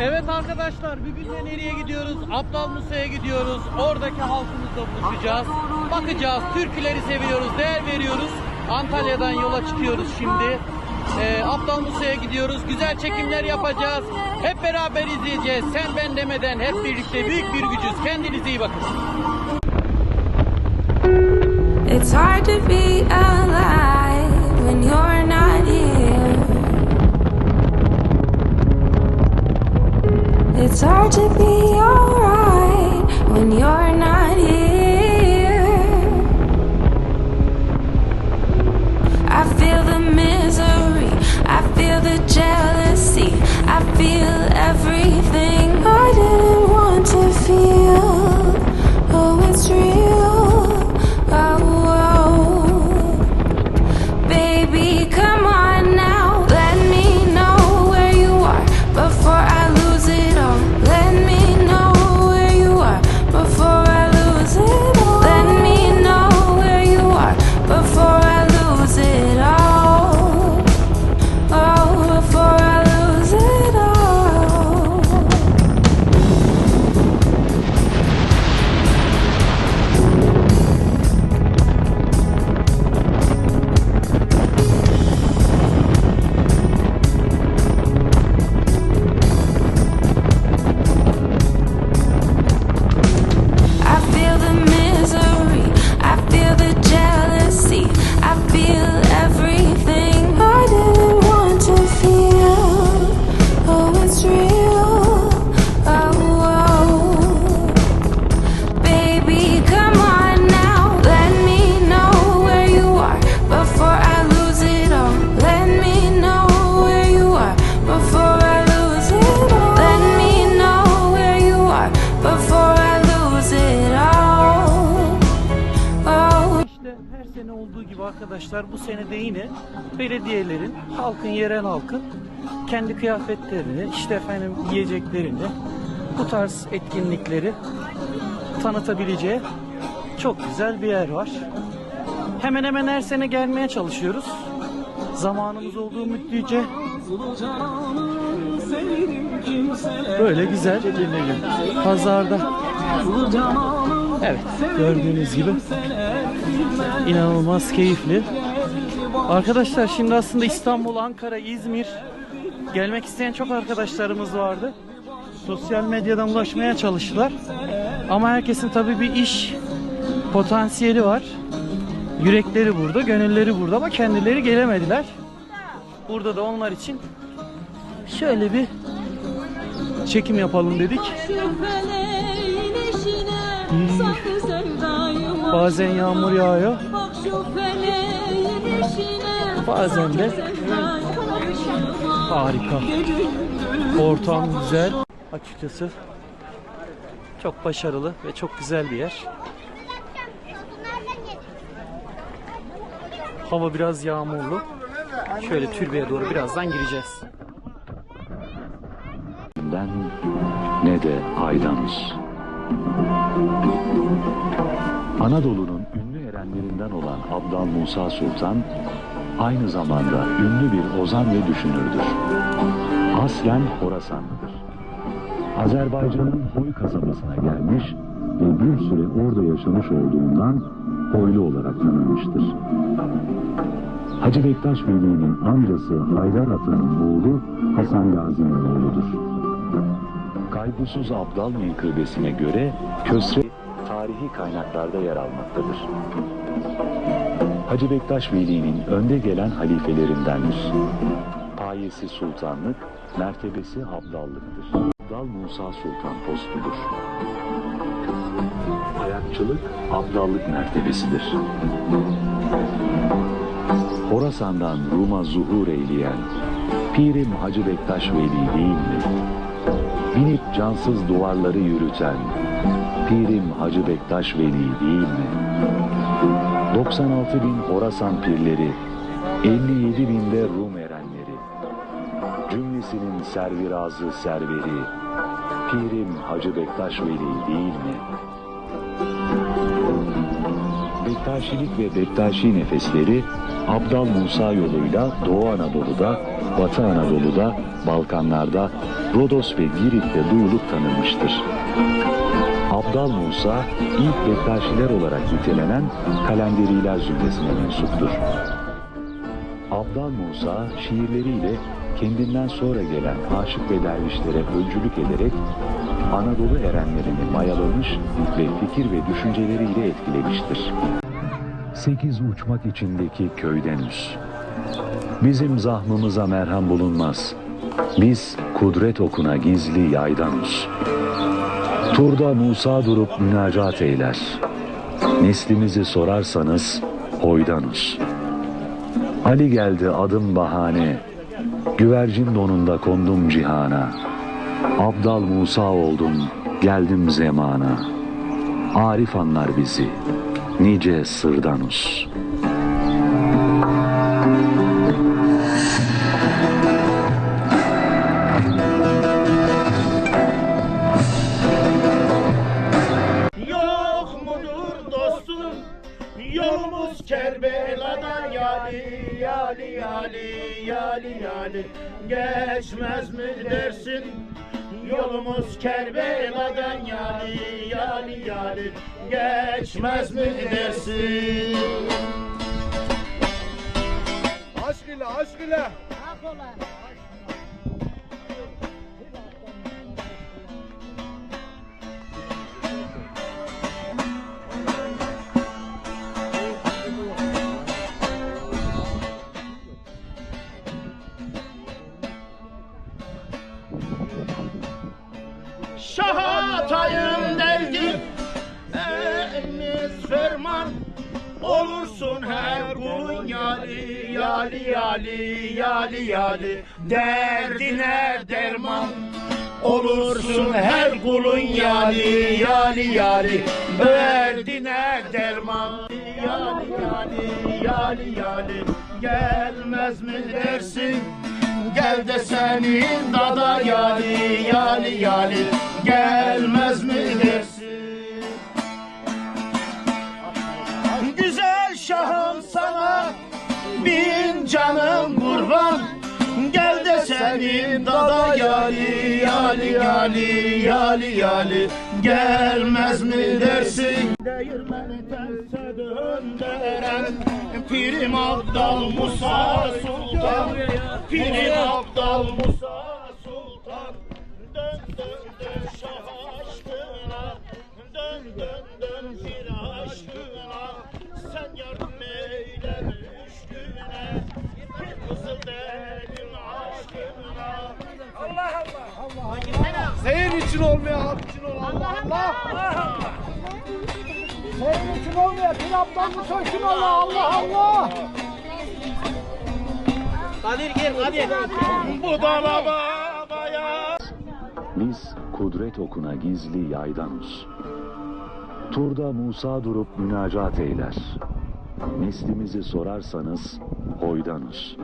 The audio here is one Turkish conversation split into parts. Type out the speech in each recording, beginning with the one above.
Evet arkadaşlar bugün de nereye gidiyoruz? Abdal Musa'ya gidiyoruz. Oradaki halkımızla buluşacağız. Bakacağız. Türküleri seviyoruz, değer veriyoruz. Antalya'dan yola çıkıyoruz şimdi. Ee, Abdal Musa'ya gidiyoruz. Güzel çekimler yapacağız. Hep beraber izleyeceğiz. Sen ben demeden hep birlikte büyük bir gücüz. Kendinize iyi bakın. It's hard to be alive when you're It's hard to be alright when you're arkadaşlar bu sene de yine belediyelerin, halkın, yerel halkın kendi kıyafetlerini, işte efendim yiyeceklerini, bu tarz etkinlikleri tanıtabileceği çok güzel bir yer var. Hemen hemen her sene gelmeye çalışıyoruz. Zamanımız olduğu müddetçe böyle güzel pazarda Evet gördüğünüz gibi inanılmaz keyifli. Arkadaşlar şimdi aslında İstanbul, Ankara, İzmir gelmek isteyen çok arkadaşlarımız vardı. Sosyal medyadan ulaşmaya çalıştılar. Ama herkesin tabii bir iş potansiyeli var. Yürekleri burada, gönülleri burada ama kendileri gelemediler. Burada da onlar için şöyle bir çekim yapalım dedik. Sevdayıma Bazen yağmur yağıyor. Bazen de Harika. Ortam güzel. Açıkçası çok başarılı ve çok güzel bir yer. Hava biraz yağmurlu. Şöyle türbeye doğru birazdan gireceğiz. Ben ne de Aydanus. Anadolu'nun ünlü erenlerinden olan Abdal Musa Sultan aynı zamanda ünlü bir ozan ve düşünürdür. Aslen Horasanlıdır. Azerbaycan'ın Hoy kasabasına gelmiş ve bir süre orada yaşamış olduğundan Hoylu olarak tanınmıştır. Hacı Bektaş Veli'nin amcası Haydar Hatan'ın oğlu Hasan Gazi'nin oğludur. Kaygusuz Abdal menkıbesine göre Kösre tarihi kaynaklarda yer almaktadır. Hacı Bektaş Veli'nin önde gelen halifelerindendir. Payesi sultanlık, mertebesi abdallıktır. Abdal Musa Sultan postudur. Ayakçılık abdallık mertebesidir. Horasan'dan Rum'a zuhur eyleyen Pirim Hacı Bektaş Veli değil mi? Binip cansız duvarları yürüten Pirim Hacı Bektaş Veli değil mi? 96 bin Horasan pirleri, 57 binde Rum erenleri, cümlesinin servirazı serveri, Pirim Hacı Bektaş Veli değil mi? Bektaşilik ve Bektaşi nefesleri Abdal Musa yoluyla Doğu Anadolu'da, Batı Anadolu'da, Balkanlarda, Rodos ve Girit'te duyulup tanınmıştır. Abdal Musa, ilk Bektaşiler olarak nitelenen kalenderiler zümresine mensuptur. Abdal Musa şiirleriyle kendinden sonra gelen aşık ve dervişlere öncülük ederek Anadolu erenlerini mayalamış ve fikir ve düşünceleriyle etkilemiştir. Sekiz uçmak içindeki köydenüz. Bizim zahmımıza merhem bulunmaz. Biz kudret okuna gizli yaydanuz. Turda Musa durup münacat eyler. Neslimizi sorarsanız hoydanuz. Ali geldi adım bahane. Güvercin donunda kondum cihana. Abdal Musa oldum, geldim zemana. Arif anlar bizi, nice sırdanus. Yolumuz Kerbela'dan yali yali yali yali yali. Geçmez mi dersin? Yolumuz Kerbela'dan yali yali yali. Geçmez mi dersin? Aşk ile aşk ile. Şahatayım yali Yali yali yali. Derdine derman Olursun her kulun yali Yali yali. Derdine derman Yali yali yali yali. Gelmez mi dersin? Gel de senin dada yali yali yali. Gelmez mi dersin kurban Gel de senin dada yali yali yali yali yali. Gelmez mi dersin? Değirmeni Pirim Abdal Musa Sultan. Pirim Abdal Musa Olmayan hak için ol Allah Allah. Senin için bir aptal mı söksün Allah Allah Allah. Bu dala babaya Biz kudret okuna gizli yaydanuz. Turda Musa durup münacat eyler. Neslimizi sorarsanız hoydanuz.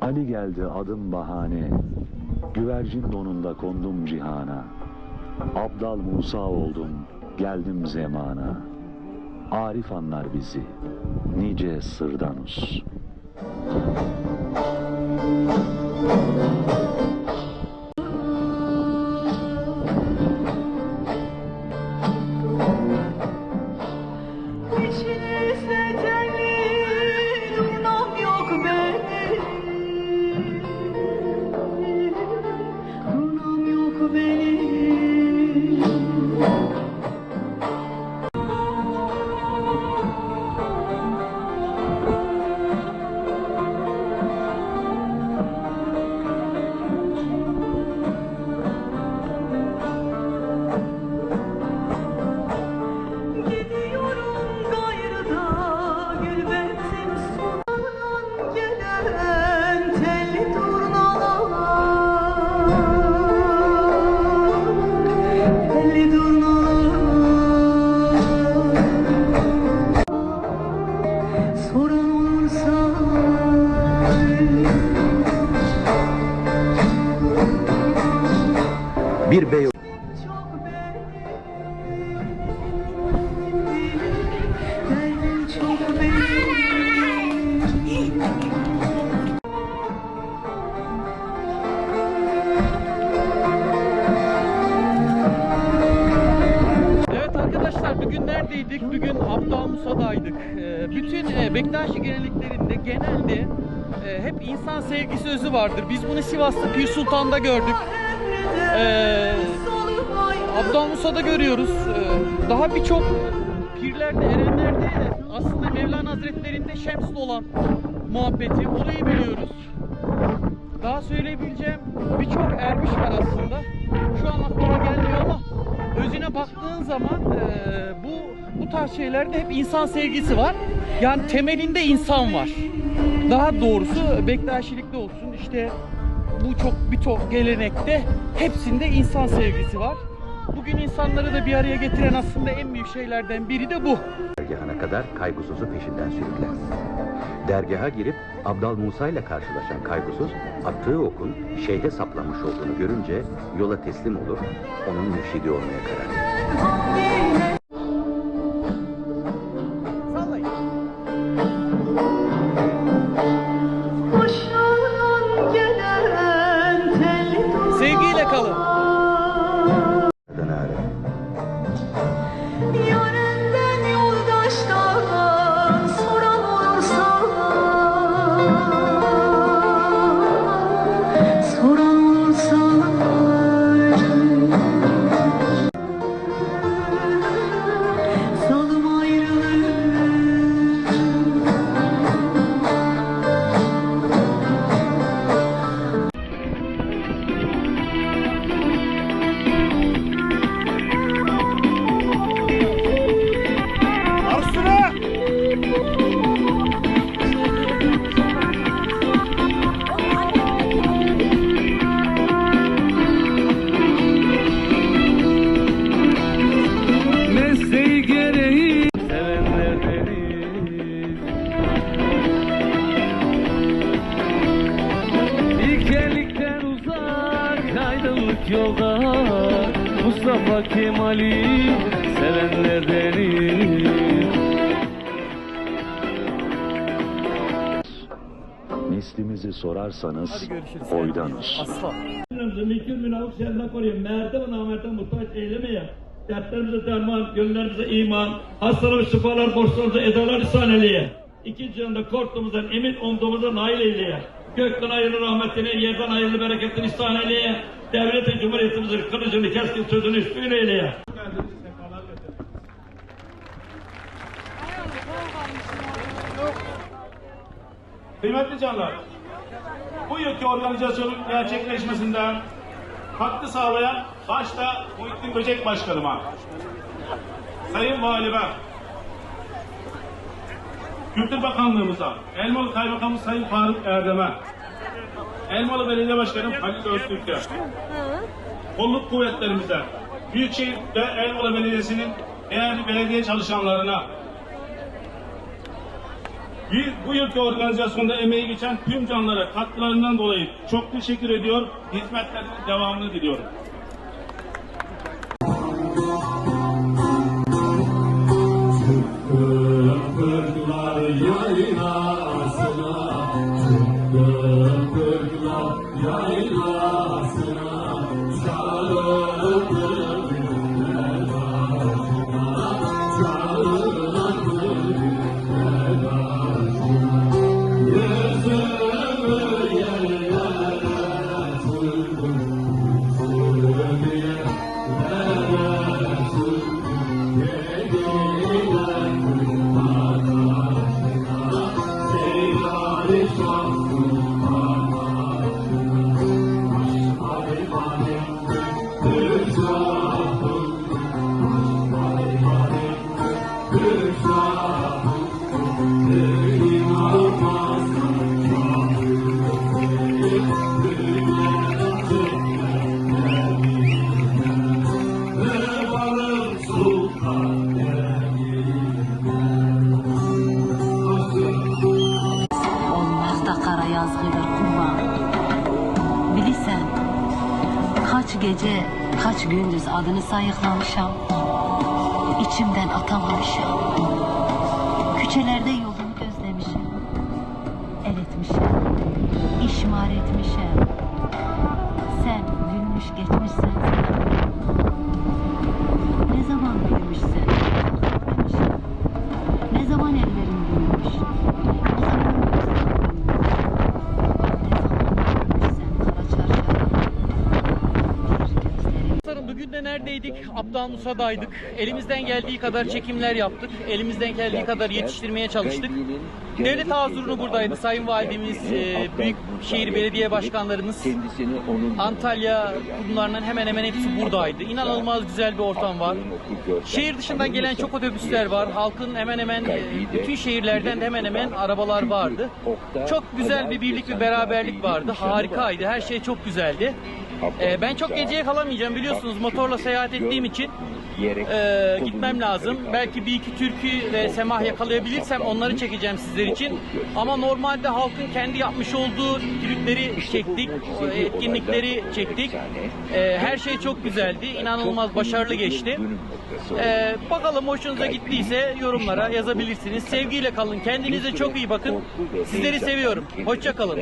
Ali geldi adım bahane. Güvercin donunda kondum cihana. Abdal Musa oldum, geldim zemana. Arif anlar bizi, nice sırdanus. İçinizde bütün e, Bektaşi geleneklerinde genelde e, hep insan sevgisi özü vardır. Biz bunu Sivas'ta Pir Sultan'da gördük. Ee, Abdal Musa'da görüyoruz. Ee, daha birçok pirlerde, erenlerde aslında Mevlana Hazretlerinde Şems'le olan muhabbeti, olayı biliyoruz. Daha söyleyebileceğim birçok ermiş var aslında. Şu an aklıma gelmiyor ama özüne baktığın zaman eee, bu bu tarz şeylerde hep insan sevgisi var. Yani temelinde insan var. Daha doğrusu Bektaşilikte olsun işte bu çok birçok gelenekte hepsinde insan sevgisi var. Bugün insanları da bir araya getiren aslında en büyük şeylerden biri de bu. dergahına kadar kaygısuzu peşinden sürükler. Dergaha girip Abdal Musa ile karşılaşan kaygısız attığı okun şeyhe saplanmış olduğunu görünce yola teslim olur, onun mürşidi olmaya karar verir. Aydınlık yolda Mustafa Kemal'i sevenlerdeniz Neslimizi sorarsanız oydanız. Aslan. Mümkün münafık şerrinden koruyun. Merde ve namerte muhtaç eylemeyin. Dertlerimize derman, gönüllerimize iman, hastalarımız şifalar, borçlarımıza edalar ihsan eyleye. İki cihanda korktuğumuzdan emin olduğumuzdan nail eyleye. Gökten hayırlı rahmetini, yerden hayırlı bereketini ihsan eyleye. Devletin Cumhuriyetimizin kılıcını keskin sözünü üstün eyleye. Kıymetli canlar, bu yılki organizasyonun gerçekleşmesinde katkı sağlayan başta Muhittin Böcek Başkanıma, Sayın Valime, Kültür Bakanlığımıza, Elmalı Kaymakamımız Sayın Faruk Erdem'e, Elmalı Belediye Başkanım Halil Öztürk'e, kolluk kuvvetlerimize, Büyükşehir ve Elmalı Belediyesi'nin değerli belediye çalışanlarına, bir, bu yılki organizasyonda emeği geçen tüm canlara katkılarından dolayı çok teşekkür ediyor. Hizmetlerinin devamını diliyorum. Dağlı kırlar Yazgıdır kurban. Bilirsen kaç gece kaç gündüz adını sayıklamışam. İçimden atamamışam. Küçelerde yolunu gözlemişim. El etmişim. işmar etmişim. Sen gülmüş geçmişsen. Ne zaman büyümüşsün? Demişim. Şimdi neredeydik? Abdal Musa'daydık. Elimizden geldiği kadar çekimler yaptık. Elimizden geldiği kadar yetiştirmeye çalıştık. Devlet Hazırunu buradaydı. Sayın Validemiz, e, Büyükşehir Belediye Başkanlarımız, Antalya kurumlarının hemen hemen hepsi buradaydı. İnanılmaz güzel bir ortam var. Şehir dışından gelen çok otobüsler var. Halkın hemen hemen e, bütün şehirlerden de hemen hemen arabalar vardı. Çok güzel bir birlik ve beraberlik vardı. Harikaydı. Her şey çok güzeldi. E, ben çok geceye kalamayacağım biliyorsunuz motorla seyahat ettiğim için e, gitmem lazım. Belki bir iki türkü ve semah yakalayabilirsem onları çekeceğim sizler için. Ama normalde halkın kendi yapmış olduğu trükleri çektik, e, etkinlikleri çektik. E, her şey çok güzeldi. İnanılmaz başarılı geçti. E, bakalım hoşunuza gittiyse yorumlara yazabilirsiniz. Sevgiyle kalın. Kendinize çok iyi bakın. Sizleri seviyorum. Hoşça kalın.